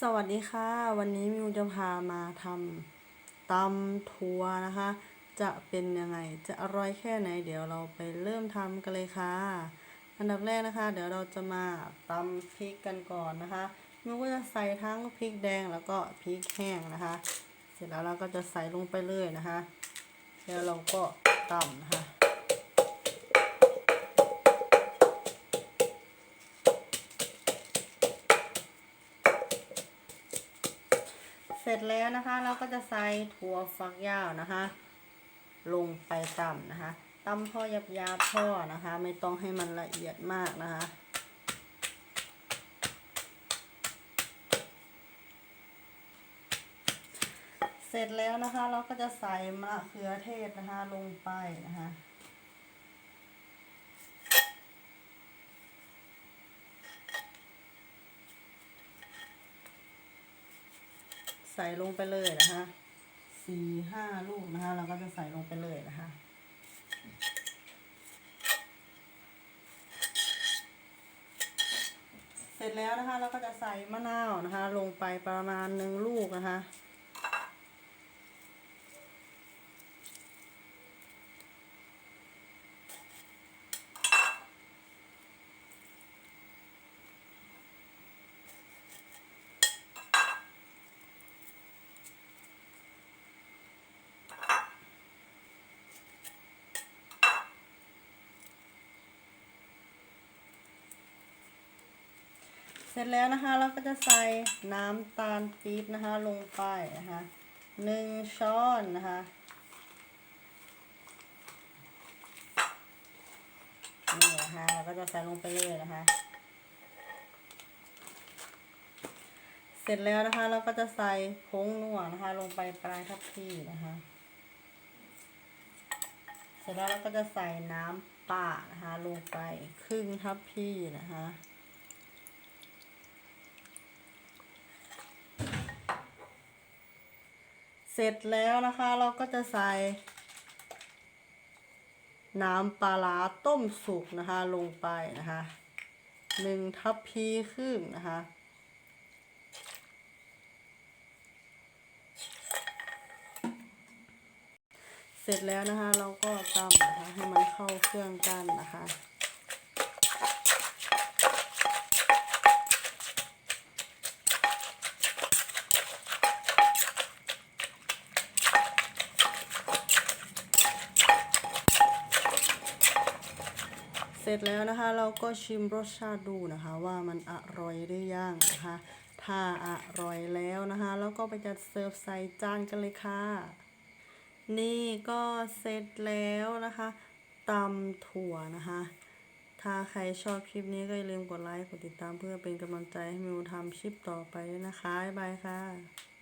สวัสดีค่ะ วันนี้มิวจะพามาทำตำถั่วนะคะ จะเป็นยังไงจะอร่อยแค่ไหน เดี๋ยวเราไปเริ่มทำกันเลยค่ะ อันดับแรกนะคะ เดี๋ยวเราจะมาตำพริกกันก่อนนะคะมิวก็จะใส่ทั้งพริกแดงแล้วก็พริกแห้งนะคะ เสร็จแล้วเราก็จะใส่ลงไปเลยนะคะ แล้วเราก็ตำนะคะ เสร็จแล้วนะคะ เราก็จะใส่ถั่วฝักยาวนะคะ ลงไปตำนะคะตำพ่อยับยาบๆพ่อนะคะ ไม่ต้องให้มันละเอียดมากนะคะ เสร็จแล้วนะคะ เราก็จะใส่มะเขือเทศนะคะลงไปนะคะ ใส่ลงไปเลยนะคะสี่ห้าลูกนะคะ เราก็จะใส่ลงไปเลยนะคะเสร็จแล้วนะคะเราก็จะใส่มะนาวนะคะ ลงไปประมาณหนึ่งลูกนะคะ เสร็จแล้วนะคะเราก็จะใส่น้ำตาลปี๊บนะคะลงไปนะคะหนึ่งช้อนนะคะนี่นะคะเราก็จะใส่ลงไปเลยนะคะ เสร็จแล้วนะคะเราก็จะใส่ผงนัวนะคะ ลงไปปลายทับที่นะคะ เสร็จแล้วเราก็จะใส่น้ำป่านะคะลงไปครึ่งทับพี่นะคะ เสร็จแล้วนะคะเราก็จะใส่ น้ำปลาร้าต้มสุกนะคะลงไปนะคะหนึ่งทัพพีครึ่งนะคะเสร็จแล้วนะคะเราก็ตำนะคะให้มันเข้าเครื่องกันนะคะ เสร็จแล้วนะคะเราก็ชิมรสชาติดูนะคะ ว่ามันอร่อยหรือยังนะคะ ถ้าอร่อยแล้วนะคะเราก็ไปจัดเสิร์ฟใส่จานกันเลยค่ะ นี่ก็เสร็จแล้วนะคะตำถั่วนะคะ ถ้าใครชอบคลิปนี้ก็อย่าลืมกดไลค์กดติดตามเพื่อเป็นกำลังใจให้มิวทำคลิปต่อไปด้วยนะคะ บ๊ายบายค่ะ